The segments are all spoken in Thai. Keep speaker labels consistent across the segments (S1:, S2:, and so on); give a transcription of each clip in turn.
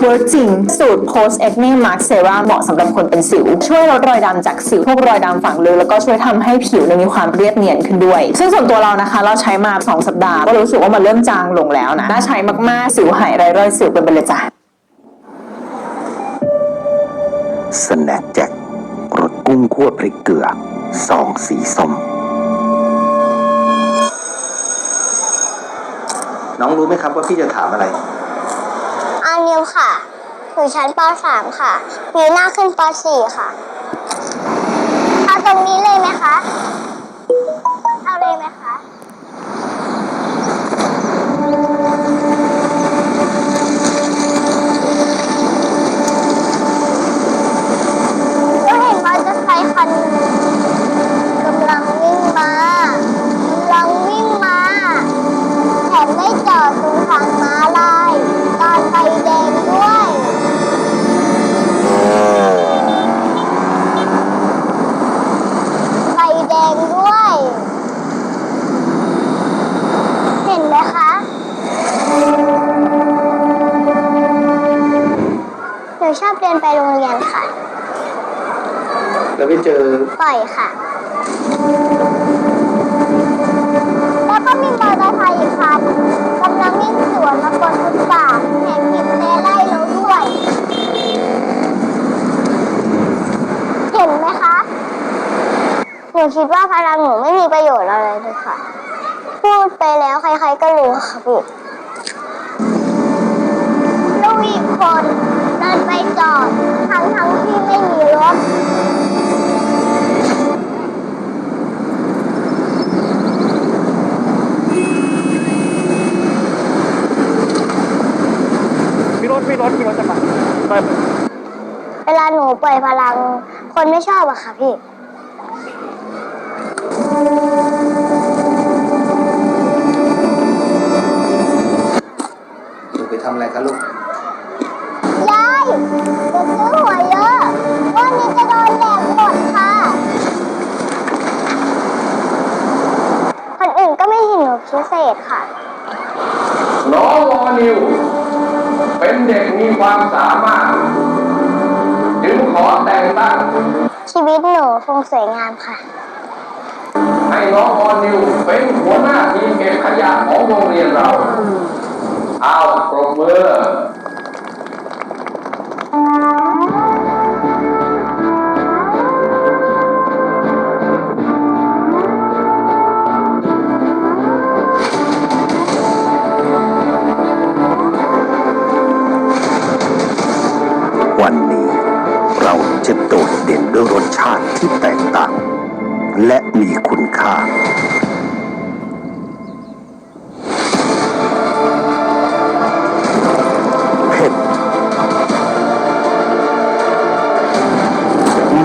S1: เวิร์กจริง สูตร post acne mask serum เหมาะสำหรับคนเป็นสิว ช่วยลดรอยดำจากสิวพวกรอยดำฝังลึกแล้วก็ช่วยทำให้ผิวเนี่ยมีความเรียบเนียนขึ้นด้วย ซึ่งส่วนตัวเรานะคะ เราใช้มา 2 สัปดาห์ก็รู้สึกว่ามันเริ่มจางลงแล้วนะน่าใช้มากๆสิวหายไรรอยสิวเป็นไปเลยจ้ะ
S2: สแน็คแจ็ครสกุ้งคั่วพริกเกลือซองสีส้มน้องรู้ไหมครับว่าพี่จะถามอะไร
S3: อา นิวค่ะ อยู่ชั้นป .3 ค่ะ มีหน้าขึ้นป .4 ค่ะ เอาตรงนี้เลยไหมคะ เอาเลยไหมคะ ชอบเดินไปโรงเรียนค่ะ
S2: แล้วไปเจอ
S3: ปล่อยค่ะ แล้วก็มีมอเตอร์ไซค์อีกคันกำลังวิ่งสวนมาบนฟุตบาทแถมบีบแต่ไล่เราด้วย เห็นไหมคะ หนูคิดว่าพลังหนูไม่มีประโยชน์อะไรเลยค่ะ พูดไปแล้วใครๆก็รู้ค่ะพี่ลูกอีกคน เดินไปจอดทั้งทั้งที่ไม่มีรถ
S4: พี่รถพี่รถพี่รถจะมาไป
S3: เวลาหนูปล่อยพลัง คนไม่ชอบอะค่ะพี่
S2: หนูไปทำอะไรคะลูกา
S3: ยจะซื้อหัวเยอะวันนี้จะโดนแดดหมดค่ะ คนอื่นก็ไม่เห็นหนูพิเศษค่ะ
S5: น้องวอนิว เป็นเด็กมีความสามารถ จึงขอแต่งตั้ง
S3: ชีวิตหนูคงสวยงามค่ะ
S5: ให้น้องวอนิวเป็นหัวหน้าทีมเก็บขยะของโรงเรียนเรา เอาปรบมือ
S2: วันนี้เราจะโดดเด่นด้วยรสชาติที่แตกต่าง และมีคุณค่า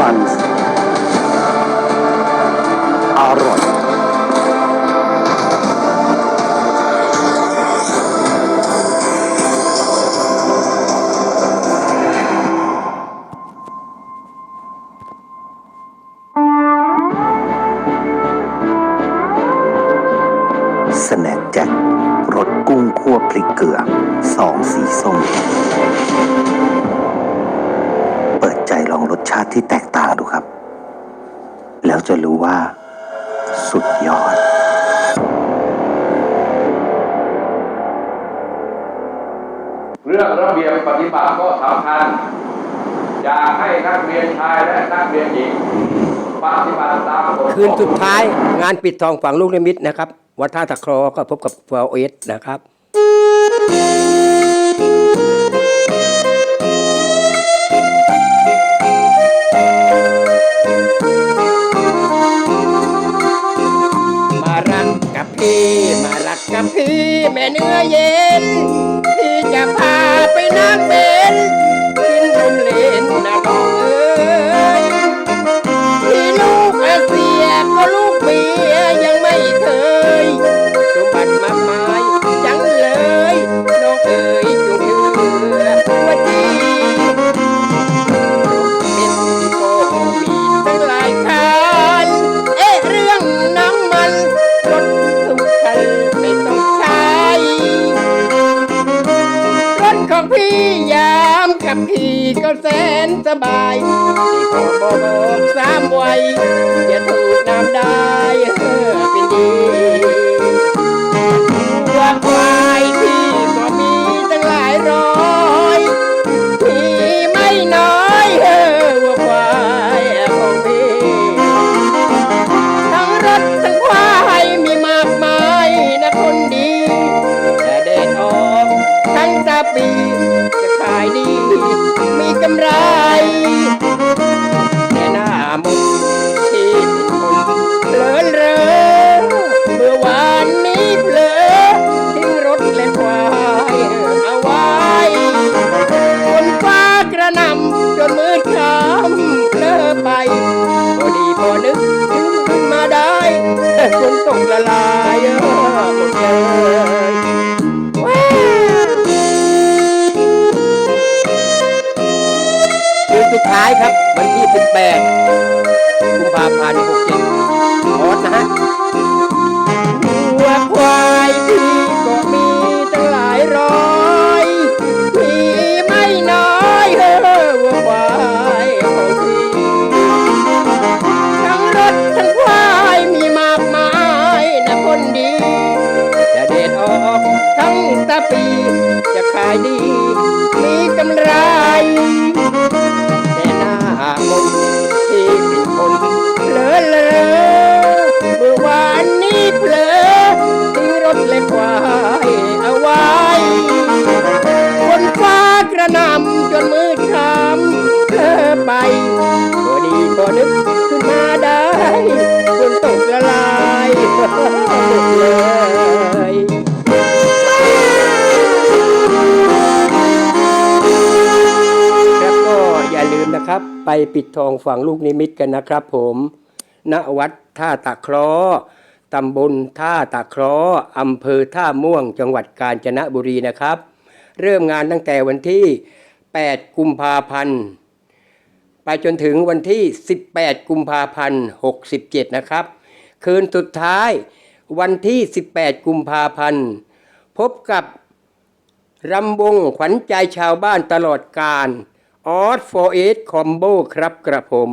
S2: มันอร่อย สแน็คแจ็ครสกุ้งคั่วพริกเกลือสองสีส้ม เปิดใจลองรสชาติที่แตกต่างดูครับ แล้วจะรู้ว่า สุดยอด
S5: เรื่องระเบียบปฏิบัติก็สำคัญอยากให้นักเรียนชายและนักเรียนหญิงปฏิบัติตามกฎ
S4: คืนสุดท้ายงานปิดทองฝังลูกนิมิตนะครับ วัดท่าตะเครอก็พบกับฟเอสนะครับ ไม่ต้องใช้รถของพี่ยากับพี่ก็แสนสบายที่ขอบอกสามไว้จะถูกน้ำได้เออเป็นดีว่าควายที่ก็มีตั้งหลายร้อยพี่ไม่น้อยเออว่าควายของพี่ทั้งรถทั้งควายมีมากมายนะคนดีแต่เด็ดออกทั้งตาปีายดี มีกำไร แต่หน้ามนที่เป็นคนเผลอเลอเมื่อวานนี้เผลอทิ้งรถและควายเอาไว้บนฟ้ากระนำจนมืดค่ำเลอไปพอดีพอนึกถึงขึ้นมาได้ แต่ฝนตกละลายเออหมดเลย ดท้ายครับวันที่ 18กุมภาพันธ์67โอดนะฮะวัวควายพี่ก็มีตั้งหลายร้อยมีไม่น้อยเออวัวควายของพี่ทั้งรถทั้งควายมีมากมายนะคนดี จะเด็ดออกทั้งตะปีจะขายดี นะครับไปปิดทองฝั่งลูกนิมิตกันนะครับผมณวัดท่าตะเคราะตำบลท่าตะเคราะอำเภอท่าม่วงจังหวัดกาญจนบุรีนะครับ เริ่มงานตั้งแต่วันที่ 8 กุมภาพันธ์ ไปจนถึงวันที่ 18 กุมภาพันธ์ 67 นะครับ คืนสุดท้ายวันที่ 18 กุมภาพันธ์ พบกับรำวงขวัญใจชาวบ้านตลอดการออสโฟเอสคอมโบครับกระผม